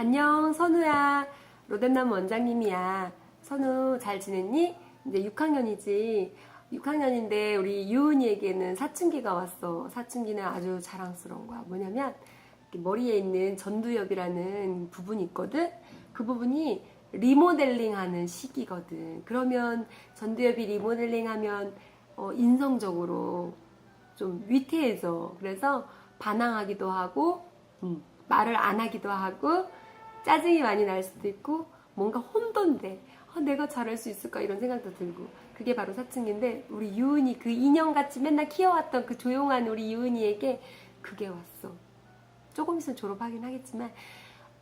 안녕, 선우야. 로뎀나무 원장님이야. 선우 잘 지냈니? 이제 6학년이지. 6학년인데 우리 유은이에게는 사춘기가 왔어. 사춘기는 아주 자랑스러운 거야. 뭐냐면 머리에 있는 전두엽이라는 부분이 있거든. 그 부분이 리모델링하는 시기거든. 그러면 전두엽이 리모델링하면 어, 인성적으로 좀 위태해져. 그래서 반항하기도 하고 음, 말을 안 하기도 하고 짜증이 많이 날 수도 있고 뭔가 혼돈돼. 아, 내가 잘할 수 있을까 이런 생각도 들고 그게 바로 사춘기인데 우리 유은이 그 인형같이 맨날 키워왔던 그 조용한 우리 유은이에게 그게 왔어. 조금 있으면 졸업하긴 하겠지만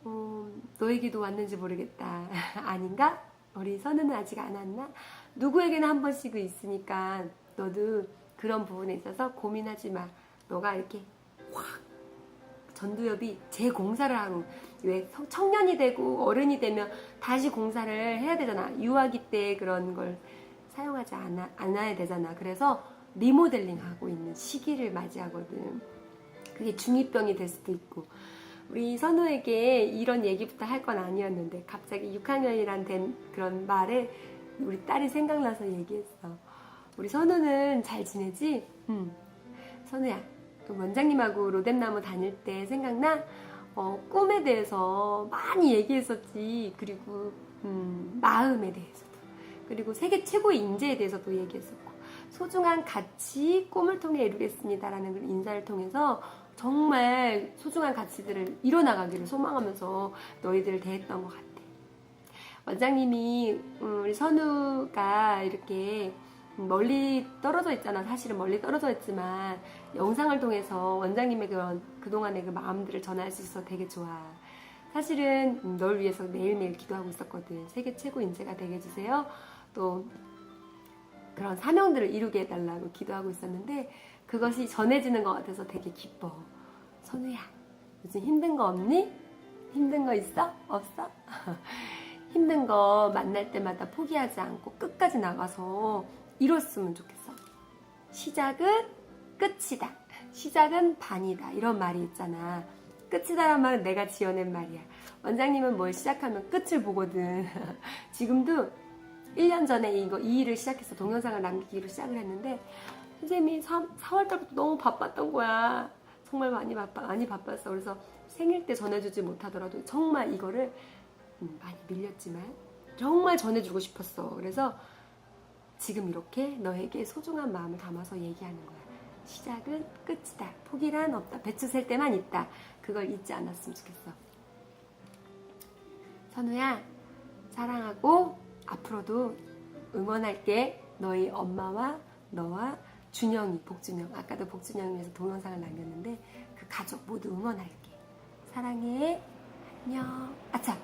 어, 너에게도 왔는지 모르겠다. 아닌가? 우리 선우는 아직 안 왔나? 누구에게나 한 번씩은 있으니까 너도 그런 부분에 있어서 고민하지 마. 너가 이렇게 확 전두엽이 재공사를 하고 왜 성- 청년이 되고 어른이 되면 다시 공사를 해야 되잖아. 유아기 때 그런 걸 사용하지 않아, 않아야 되잖아. 그래서 리모델링 하고 있는 시기를 맞이하거든. 그게 중2병이 될 수도 있고. 우리 선우에게 이런 얘기부터 할 건 아니었는데 갑자기 6학년이란 된 그런 말에 우리 딸이 생각나서 얘기했어. 우리 선우는 잘 지내지? 응. 선우야, 그 원장님하고 로뎀나무 다닐 때 생각나? 어, 꿈에 대해서 많이 얘기했었지. 그리고 음, 마음에 대해서도. 그리고 세계 최고의 인재에 대해서도 얘기했었고. 소중한 가치 꿈을 통해 이루겠습니다라는 인사를 통해서 정말 소중한 가치들을 이뤄나가기를 소망하면서 너희들을 대했던 것 같아. 원장님이 음, 우리 선우가 이렇게 멀리 떨어져 있잖아. 사실은 멀리 떨어져 있지만 영상을 통해서 원장님의 그런 그동안의 그 마음들을 전할 수 있어서 되게 좋아. 사실은 음, 널 위해서 매일매일 기도하고 있었거든. 세계 최고 인재가 되게 해주세요. 또 그런 사명들을 이루게 해달라고 기도하고 있었는데 그것이 전해지는 것 같아서 되게 기뻐. 선우야, 요즘 힘든 거 없니? 힘든 거 있어? 없어? 힘든 거 만날 때마다 포기하지 않고 끝까지 나가서 이뤘으면 좋겠어. 시작은 끝이다. 시작은 반이다. 이런 말이 있잖아. 끝이다란 말은 내가 지어낸 말이야. 원장님은 뭘 시작하면 끝을 보거든. 지금도 1년 전에 이거 이 일을 시작해서 동영상을 남기기로 시작을 했는데 선생님이 3, 4월 달부터 너무 바빴던 거야. 정말 많이 바빠, 많이 바빴어. 그래서 생일 때 전해주지 못하더라도 정말 이거를 음, 많이 밀렸지만 정말 전해주고 싶었어. 그래서 지금 이렇게 너에게 소중한 마음을 담아서 얘기하는 거야. 시작은 끝이다. 포기란 없다. 배추 셀 때만 있다. 그걸 잊지 않았으면 좋겠어. 선우야, 사랑하고 앞으로도 응원할게. 너희 엄마와 너와 준영이, 복준영. 아까도 복준영을 위해서 동영상을 남겼는데 그 가족 모두 응원할게. 사랑해. 안녕. 아차,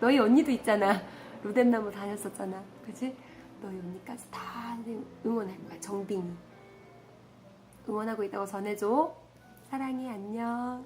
너희 언니도 있잖아. 로뎀나무 다녔었잖아. 그치? 너희 언니까지 다 응원할 거야. 정빙이. 응원하고 있다고 전해줘. 사랑해, 안녕.